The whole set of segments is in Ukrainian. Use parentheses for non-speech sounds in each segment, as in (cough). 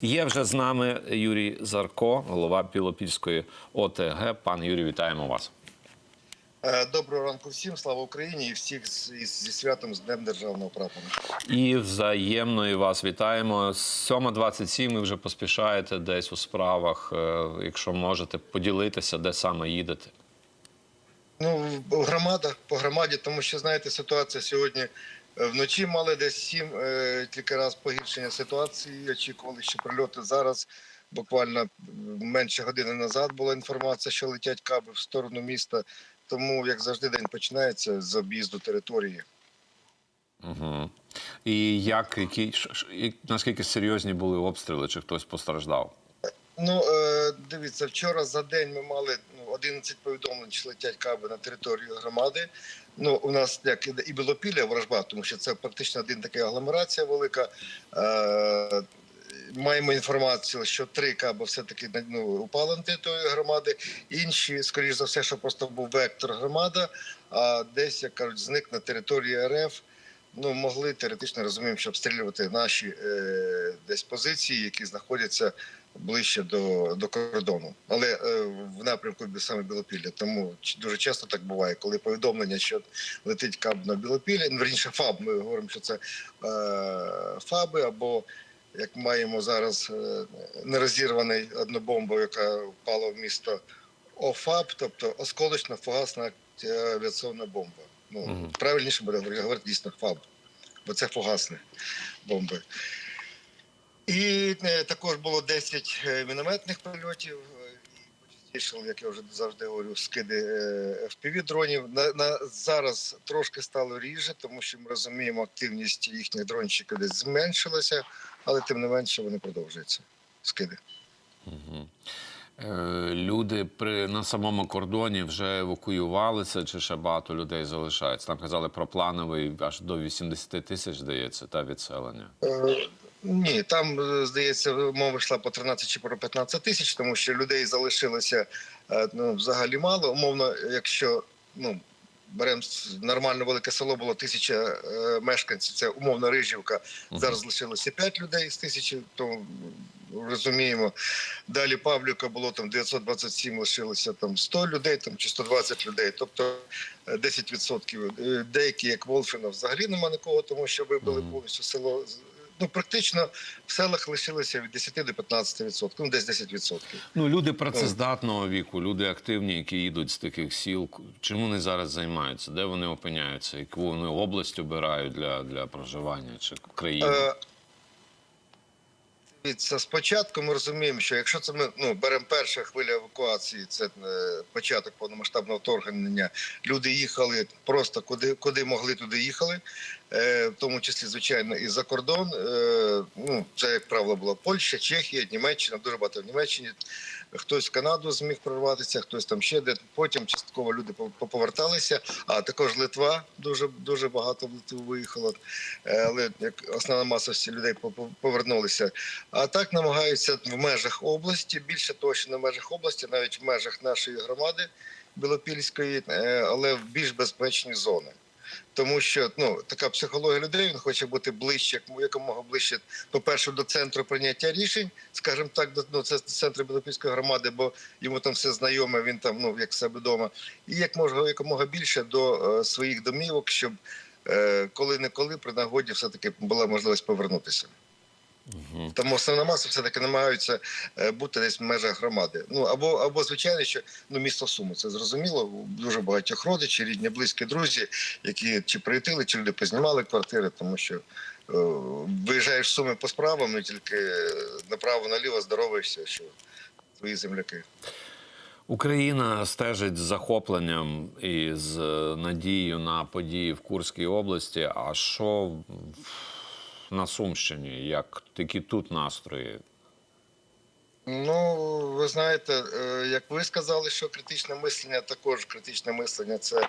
Є вже з нами Юрій Зарко, голова Білопільської ОТГ. Пан Юрій, вітаємо вас. Е, Доброго ранку всім, слава Україні і всіх зі святом з Днем Державного прапора. І взаємно і вас вітаємо. 7.27 ви вже поспішаєте десь у справах. Е, Якщо можете поділитися, де саме їдете. Ну, громада по громаді, тому що знаєте, ситуація сьогодні вночі мали десь сім е, кілька разів погіршення ситуації. Очікували, що прильоти зараз. Буквально менше години назад була інформація, що летять каби в сторону міста. Тому, як завжди, день починається з об'їзду території. Угу. І як які наскільки серйозні були обстріли? Чи хтось постраждав? Ну, е, дивіться, вчора за день ми мали ну, 11 повідомлень, що летять каби на територію громади. Ну, у нас як і- Білопілля, ворожба, тому що це практично один така агломерація велика. Е, маємо інформацію, що три каби все-таки ну, упали на територію громади. Інші, скоріш за все, що просто був вектор громада, а десь, як кажуть, зник на території РФ. Ну, могли теоретично розуміємо, що обстрілювати наші е, десь позиції, які знаходяться ближче до, до кордону, але е, в напрямку саме Білопілля. Тому дуже часто так буває, коли повідомлення, що летить каб на Білопілля, ну, верніше ФАБ. Ми говоримо, що це е, ФАБи, або як маємо зараз е, нерозірваний одну бомбу, яка впала в місто ОФАБ, тобто осколочна фугасна авіаційна бомба. Ну правильніше буде говорити дійсно ФАБ, бо це фугасні бомби. І е, також було 10 е, мінометних прильотів. е, І почастішали, як я вже завжди говорю, скиди fpv дронів. На, на зараз трошки стало ріже, тому що ми розуміємо, активність їхніх дрончиків десь зменшилася, але тим не менше вони продовжуються. Скиди. Угу. Е, люди при на самому кордоні вже евакуювалися, чи ще багато людей залишається? Там казали про плановий аж до 80 тисяч, здається, та відселення. Е, Ні, там е, здається, мова йшла по 13 чи про 15 тисяч, тому що людей залишилося е, ну, взагалі мало. Умовно, якщо ну беремо нормально велике село, було тисяча е, мешканців. Це умовно Рижівка. Зараз лишилося 5 людей з тисячі. То розуміємо. Далі Павлівка було там 927, лишилося там 100 людей, там чи 120 людей. Тобто е, 10%. Е, Деякі, як Волфіна, взагалі нема нікого, тому що вибили повністю село. Ну, практично в селах лишилося від 10 до 15 відсотків, ну десь 10%. Ну, люди працездатного віку, люди активні, які їдуть з таких сіл. Чим вони зараз займаються? Де вони опиняються? Яку вони область обирають для, для проживання чи країни? Е, Дивіться, спочатку ми розуміємо, що якщо це ми ну, беремо перша хвиля евакуації, це е, початок повномасштабного вторгнення. Люди їхали просто куди, куди могли, туди їхали, е, в тому числі, звичайно, і за кордон. Е, ну, це, як правило, була Польща, Чехія, Німеччина, дуже багато в Німеччині. Хтось в Канаду зміг прорватися, хтось там ще де. Потім частково люди по- поповерталися, а також Литва дуже дуже багато в Литву виїхало. Е, Але як основна маса всіх людей повернулися. А так намагаються в межах області, більше того, що в межах області, навіть в межах нашої громади Білопільської, е, але в більш безпечні зони. Тому що ну така психологія людей він хоче бути ближче, як- якомога ближче, по-перше, до центру прийняття рішень, скажімо так, до ну, це центр Білопільської громади, бо йому там все знайоме, він там ну як себе вдома, і як можна якомога більше до е, своїх домівок, щоб е, коли не коли при нагоді все таки була можливість повернутися. Мгм. Тому основна маса все таки намагаються е, бути десь в межах громади. Ну або або звичайно, що ну місто Суми це зрозуміло. Дуже багатьох родичів, рідні, близькі друзі, які чи приїтили, чи люди познімали квартири, тому що е, виїжджаєш суми по справам і тільки е, направо наліво здороваєшся, що твої земляки. Україна стежить з захопленням і з надією на події в Курській області. А що на Сумщині? Як які тут настрої? Ну, ви знаєте, е, як ви сказали, що критичне мислення, також критичне мислення це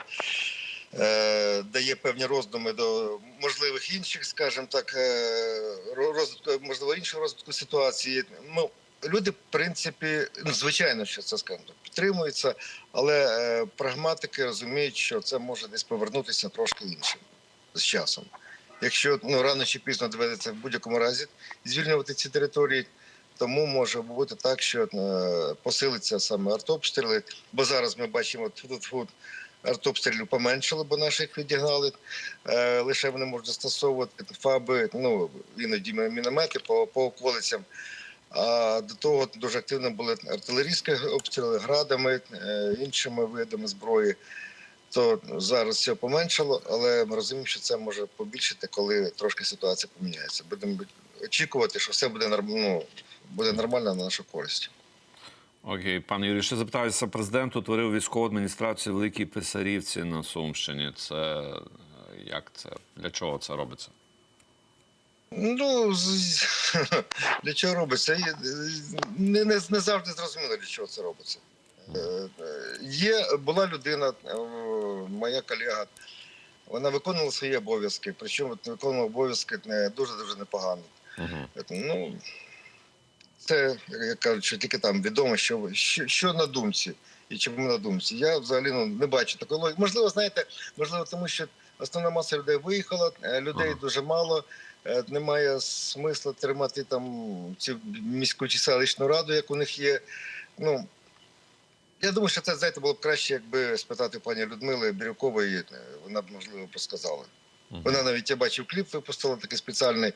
е, дає певні роздуми до можливих інших, скажімо так, е, розвитку, можливо, іншого розвитку ситуації. Ну, люди, в принципі, ну, звичайно, що це скажімо, так, підтримується, але е, прагматики розуміють, що це може десь повернутися трошки іншим з часом. Якщо ну, рано чи пізно доведеться в будь-якому разі звільнювати ці території, тому може бути так, що е, посилиться саме артобстріли, бо зараз ми бачимо тут артобстрілів поменшало, бо наші їх відігнали. Е, лише вони можуть застосовувати фаби, ну іноді міномети по, по околицям. А до того дуже активно були артилерійські обстріли градами, е, іншими видами зброї. То зараз все поменшало, але ми розуміємо, що це може побільшити, коли трошки ситуація поміняється. Будемо очікувати, що все буде ну, буде нормально на нашу користь. Окей, пане Юрій, ще запитаюся, президент утворив військову адміністрацію Великій Писарівці на Сумщині. Це як це? Для чого це робиться? Ну (laughs) для чого робиться? Не, не, не завжди зрозуміло, для чого це робиться. Е, Є була людина, е, моя колега. Вона виконувала свої обов'язки, причому виконувала обов'язки дуже дуже непогано. Угу. Ну, це, як кажуть, що тільки там відомо, що, що, що на думці і чому на думці. Я взагалі ну, не бачу такої логіки. Можливо, знаєте, можливо, тому що основна маса людей виїхала, е, людей Ага. дуже мало. Немає смисла тримати там цю міську чи селищну раду, як у них є. Ну, я думаю, що це, знаєте, було б краще, якби спитати пані Людмили Бірюкової, е, вона б, можливо, розказала. Вона навіть я бачив кліп, випустила такий спеціальний,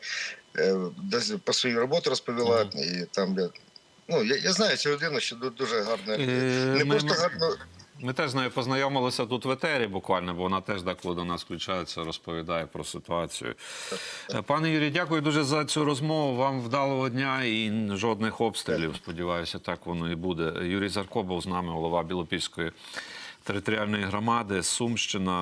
е, десь про свою роботу розповіла. І там я, ну, я, я знаю цю людину, що дуже гарно. Е, Не просто гарно. Ми теж з нею познайомилися тут в етері буквально, бо вона теж деколи до нас включається, розповідає про ситуацію. Е, Пане Юрій, дякую дуже за цю розмову. Вам вдалого дня і жодних обстрілів. Сподіваюся, так воно і буде. Юрій Зарко був з нами, голова Білопільської територіальної громади, Сумщина.